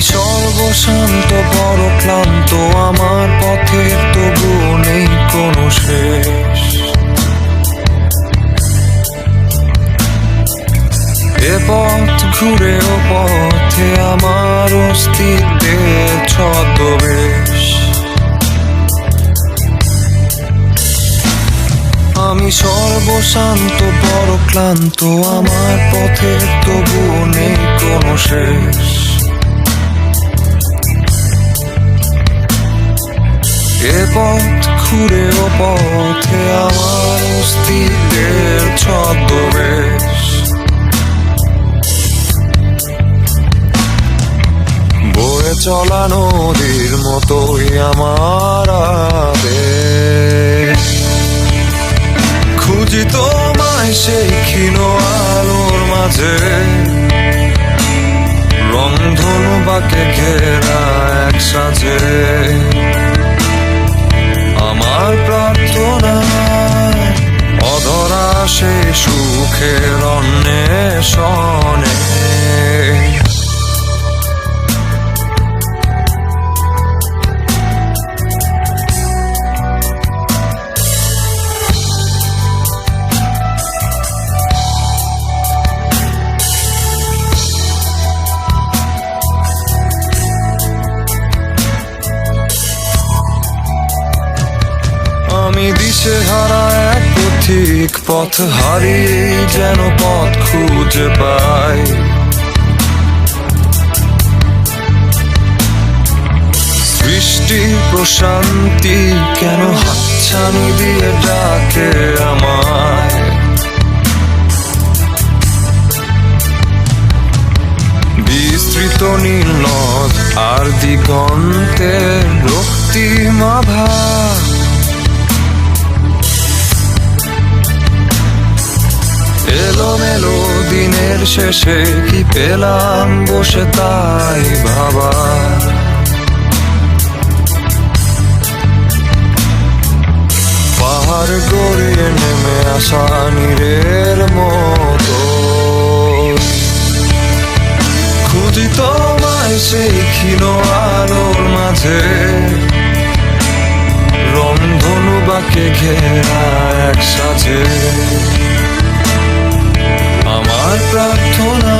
সর্বশান্ত, বড় ক্লান্ত, আমার পথের তবু নেই কোনো শেষ। এ পথ ঘুরে ও পথে আমার অস্তিত্বের ছদ্মবেশ। আমি সর্বশান্ত, বড় ক্লান্ত, আমার পথের তবু নেই কোনো শেষ। এ পথ ঘুরে ও পথে আমার অস্তিত্বের ছদ্মবেশ। বয়ে চলা নদীর মতোই আমার আবেশ। খুঁজি তোমায় সেই ক্ষীণ আলোর মাঝে। রংধনু বাকে ঘেরা এক সাজে। সে সুখের অন্বেষণে। আমি দিশে হারা এক পথিক পথ হারিয়ে যেন পথ খুঁজে পাই। সৃষ্টি প্রশান্তি কেন হাতছানি দিয়ে ডাকে আমায়? বিস্তৃত নীল নদ আর দিগন্তে এলোমেলো দিনের শেষে, কি পেলাম বসে তাই ভাবা। পাহাড় গড়িয়ে নেমে আসা নীরের মতো। খুঁজি তোমায় সেই ক্ষীণ আলোর মাঝে রংধনু বাকে ঘেরা এক সাজে। আমার প্রার্থনা।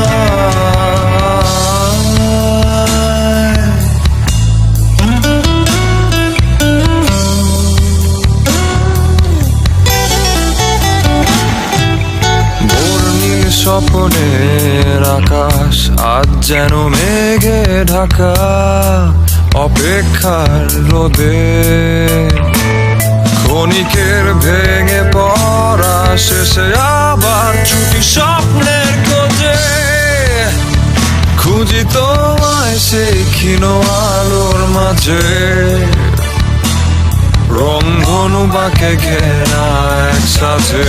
স্বপ্নের আকাশ আজ যেন মেঘে ঢাকা অপেক্ষার রোদে। ক্ষণিকের ভেঙে পড়া শেষে আবার ছুটি স্বপ্নের খোঁজে। খুঁজি তোমায় সেই ক্ষীণ আলোর মাঝে। রংধনু বাকে ঘেরা একসাথে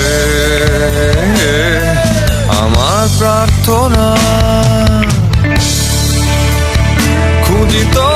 আমার প্রার্থনা। খুঁজি তো